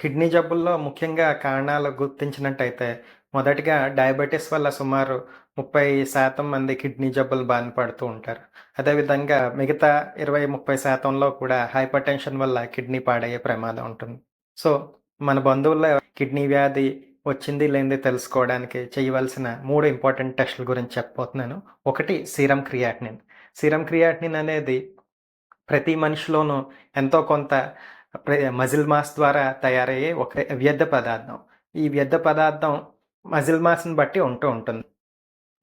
Kidney జబ్బుల్లో ముఖ్యంగా కారణాలు గుర్తించినట్టయితే మొదటిగా డయాబెటీస్ వల్ల సుమారు ముప్పై శాతం మంది కిడ్నీ జబ్బులు బారిన పడుతూ ఉంటారు. అదేవిధంగా మిగతా ఇరవై ముప్పై శాతంలో కూడా హైపర్ టెన్షన్ వల్ల కిడ్నీ పాడయ్యే ప్రమాదం ఉంటుంది. సో మన బంధువుల్లో కిడ్నీ వ్యాధి వచ్చింది లేనిది తెలుసుకోవడానికి చేయవలసిన మూడు ఇంపార్టెంట్ టెస్టుల గురించి చెప్పబోతున్నాను. ఒకటి సీరం క్రియాటినిన్. సీరం క్రియాటినిన్ అనేది ప్రతి మనిషిలోనూ ఎంతో కొంత మజిల్ మాస్ ద్వారా తయారయ్యే ఒక వ్యర్థ పదార్థం. ఈ వ్యర్థ పదార్థం మజిల్ మాస్ని బట్టి ఉంటూ ఉంటుంది.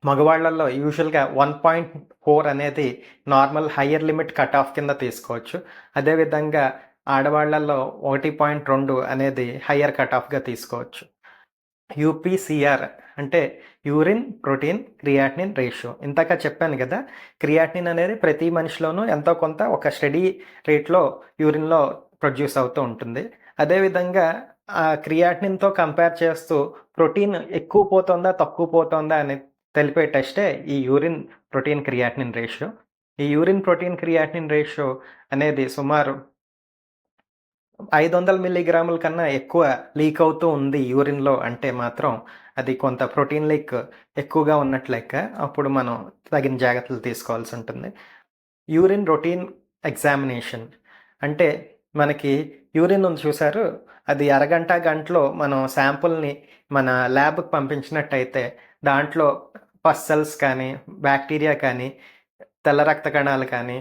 మగవాళ్ళల్లో యూజువల్గా వన్ పాయింట్ ఫోర్ అనేది normal higher limit cut off కింద తీసుకోవచ్చు. అదేవిధంగా ఆడవాళ్ళలో ఒకటి పాయింట్ రెండు అనేది హయ్యర్ కట్ ఆఫ్గా తీసుకోవచ్చు. యూపీసీఆర్ అంటే యూరిన్ ప్రోటీన్ క్రియాటినిన్ రేషియో. ఇంతక చెప్పాను కదా క్రియాటినిన్ అనేది ప్రతి మనిషిలోనూ ఎంతో కొంత ఒక స్టడీ రేట్లో యూరిన్లో ప్రొడ్యూస్ అవుతూ ఉంటుంది. అదేవిధంగా ఆ క్రియాటినిన్తో కంపేర్ చేస్తూ ప్రోటీన్ ఎక్కువ పోతుందా తక్కువ పోతుందా అని తెలిపే టెస్టే ఈ యూరిన్ ప్రోటీన్ క్రియాటినిన్ రేషియో. ఈ యూరిన్ ప్రోటీన్ క్రియాటినిన్ రేషియో అనేది సుమారు ఐదు వందల మిల్లీగ్రాముల కన్నా ఎక్కువ లీక్ అవుతూ ఉంది యూరిన్లో అంటే మాత్రం అది కొంత ప్రోటీన్ లీక్ ఎక్కువగా ఉన్నట్లు అప్పుడు మనం తగిన జాగ్రత్తలు తీసుకోవాల్సి ఉంటుంది. యూరిన్ రొటీన్ ఎగ్జామినేషన్ అంటే మనకి యూరిన్ ఉంది చూసారు అది అరగంట గంటలో మనం శాంపుల్ని మన ల్యాబ్కి పంపించినట్టయితే దాంట్లో పస్ సెల్స్ కానీ బ్యాక్టీరియా కానీ తెల్ల రక్త కణాలు కానీ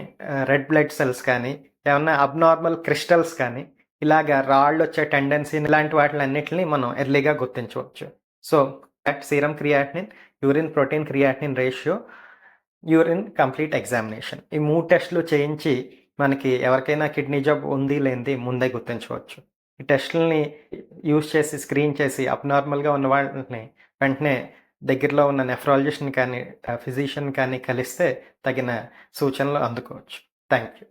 రెడ్ బ్లడ్ సెల్స్ కానీ ఏమన్నా అబ్నార్మల్ క్రిస్టల్స్ కానీ ఇలాగ రాళ్ళు వచ్చే టెండెన్సీ ఇలాంటి వాటిలన్నిటిని మనం ఎర్లీగా గుర్తించవచ్చు. So serum creatinine urine protein creatinine ratio urine complete examination. ఈ మూడు టెస్టులు చేయించి మనకి ఎవరికైనా కిడ్నీ జాబ్ ఉంది లేనిది ముందే గుర్తించవచ్చు. ఈ టెస్టులని యూజ్ చేసి స్క్రీన్ చేసి అబ్నార్మల్గా ఉన్న వాళ్ళని వెంటనే దగ్గరలో ఉన్న నెఫ్రాలజిస్ట్ని కానీ ఫిజిషియన్ కానీ కలిస్తే తగిన సూచనలు అందుకోవచ్చు. Thank you